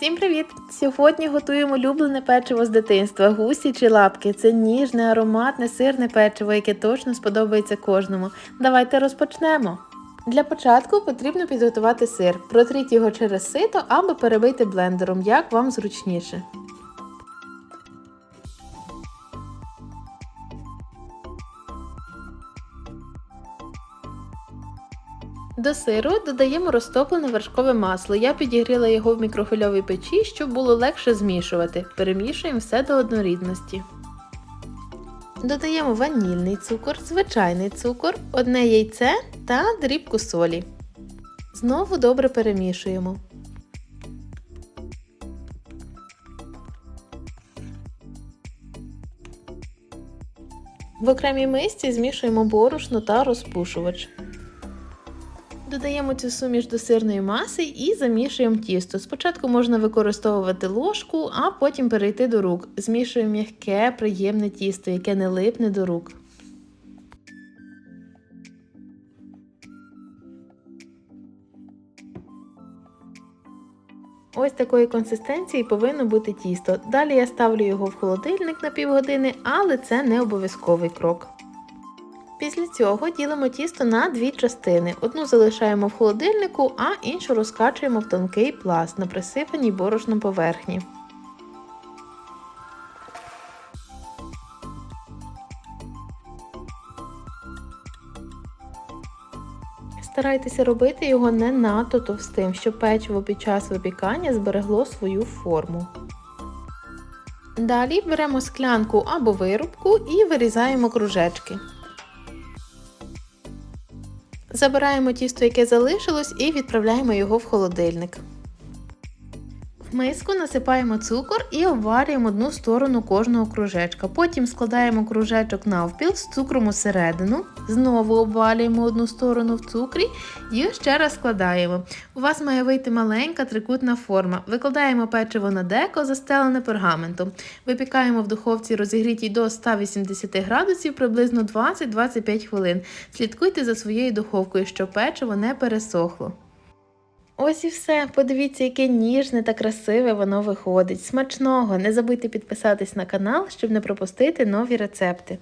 Всім привіт! Сьогодні готуємо улюблене печиво з дитинства, гусі чи лапки. Це ніжне, ароматне, сирне печиво, яке точно сподобається кожному. Давайте розпочнемо. Для початку потрібно підготувати сир. Протріть його через сито або перебийте блендером, як вам зручніше. До сиру додаємо розтоплене вершкове масло. Я підігріла його в мікрохвильовій печі, щоб було легше змішувати. Перемішуємо все до однорідності. Додаємо ванільний цукор, звичайний цукор, одне яйце та дрібку солі. Знову добре перемішуємо. В окремій мисці змішуємо борошно та розпушувач. Додаємо цю суміш до сирної маси і замішуємо тісто. Спочатку можна використовувати ложку, а потім перейти до рук. Змішуємо м'яке, приємне тісто, яке не липне до рук. Ось такої консистенції повинно бути тісто. Далі я ставлю його в холодильник на півгодини, але це не обов'язковий крок. Після цього ділимо тісто на дві частини. Одну залишаємо в холодильнику, а іншу розкачуємо в тонкий пласт на присипаній борошном поверхні. Старайтеся робити його не надто товстим, щоб печиво під час випікання зберегло свою форму. Далі беремо склянку або вирубку і вирізаємо кружечки. Забираємо тісто, яке залишилось, і відправляємо його в холодильник. В миску насипаємо цукор і обварюємо одну сторону кожного кружечка. Потім складаємо кружечок навпіл з цукром усередину. Знову обвалюємо одну сторону в цукрі і ще раз складаємо. У вас має вийти маленька трикутна форма. Викладаємо печиво на деко, застелене пергаментом. Випікаємо в духовці розігрітій до 180 градусів приблизно 20-25 хвилин. Слідкуйте за своєю духовкою, щоб печиво не пересохло. Ось і все. Подивіться, яке ніжне та красиве воно виходить. Смачного! Не забудьте підписатись на канал, щоб не пропустити нові рецепти.